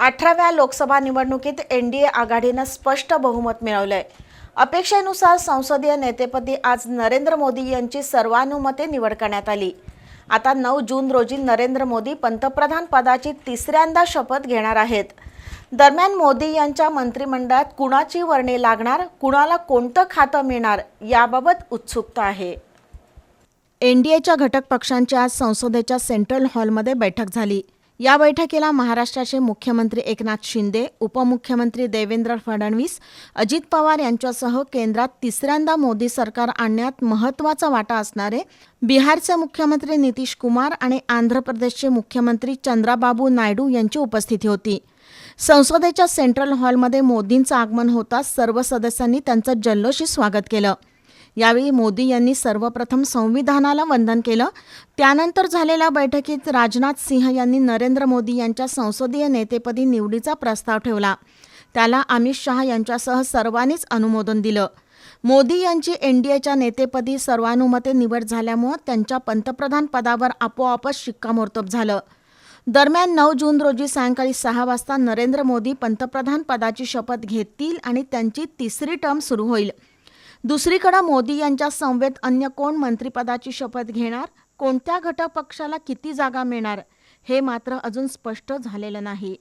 अठराव्या लोकसभा निवडणुकीत N D A आघाडीनं स्पष्ट बहुमत मिळवलंय. अपेक्षेनुसार संसदीय नेतेपदी आज नरेंद्र मोदी यांची सर्वानुमते निवड करण्यात आली. आता नऊ जून रोजी नरेंद्र मोदी पंतप्रधान पदाची तिसऱ्यांदा शपथ घेणार आहेत. दरम्यान मोदी यांच्या मंत्रिमंडळात कुणाची वर्णी लागणार कुणाला कोणतं खातं मिळणार याबाबत उत्सुकता आहे. एनडीएच्या घटक पक्षांची आज संसदेच्या सेंट्रल हॉलमध्ये बैठक झाली. या बैठकीला महाराष्ट्राचे मुख्यमंत्री एकनाथ शिंदे उपमुख्यमंत्री देवेंद्र फडणवीस अजित पवार यांच्यासह केंद्रात तिसऱ्यांदा मोदी सरकार आणण्यात महत्त्वाचा वाटा असणारे बिहारचे मुख्यमंत्री नितीश कुमार आणि आंध्र प्रदेशचे मुख्यमंत्री चंद्राबाबू नायडू यांची उपस्थिती होती. संसदेच्या सेंट्रल हॉलमध्ये मोदींचं आगमन होताच सर्व सदस्यांनी त्यांचं जल्लोषी स्वागत केलं. यावेळी मोदी यांनी सर्वप्रथम संविधानाला वंदन केलं. त्यानंतर झालेल्या बैठकीत राजनाथ सिंह यांनी नरेंद्र मोदी यांच्या संसदीय नेतेपदी निवडीचा प्रस्ताव ठेवला. त्याला अमित शहा यांच्यासह सर्वांनीच अनुमोदन दिलं. मोदी यांची एनडीएच्या नेतेपदी सर्वानुमते निवड झाल्यामुळं त्यांच्या पंतप्रधान पदावर आपोआपच शिक्कामोर्तब झालं. दरम्यान नऊ जून रोजी सायंकाळी सहा वाजता नरेंद्र मोदी पंतप्रधान पदाची शपथ घेतील आणि त्यांची तिसरी टर्म सुरू होईल. दुसरीकडे मोदी यांच्या समवेत अन्य कोण मंत्रिपदाची शपथ घेणार? कोणत्या घटक पक्षाला किती जागा मिळणार? हे मात्र अजून स्पष्ट झालेलं नाही.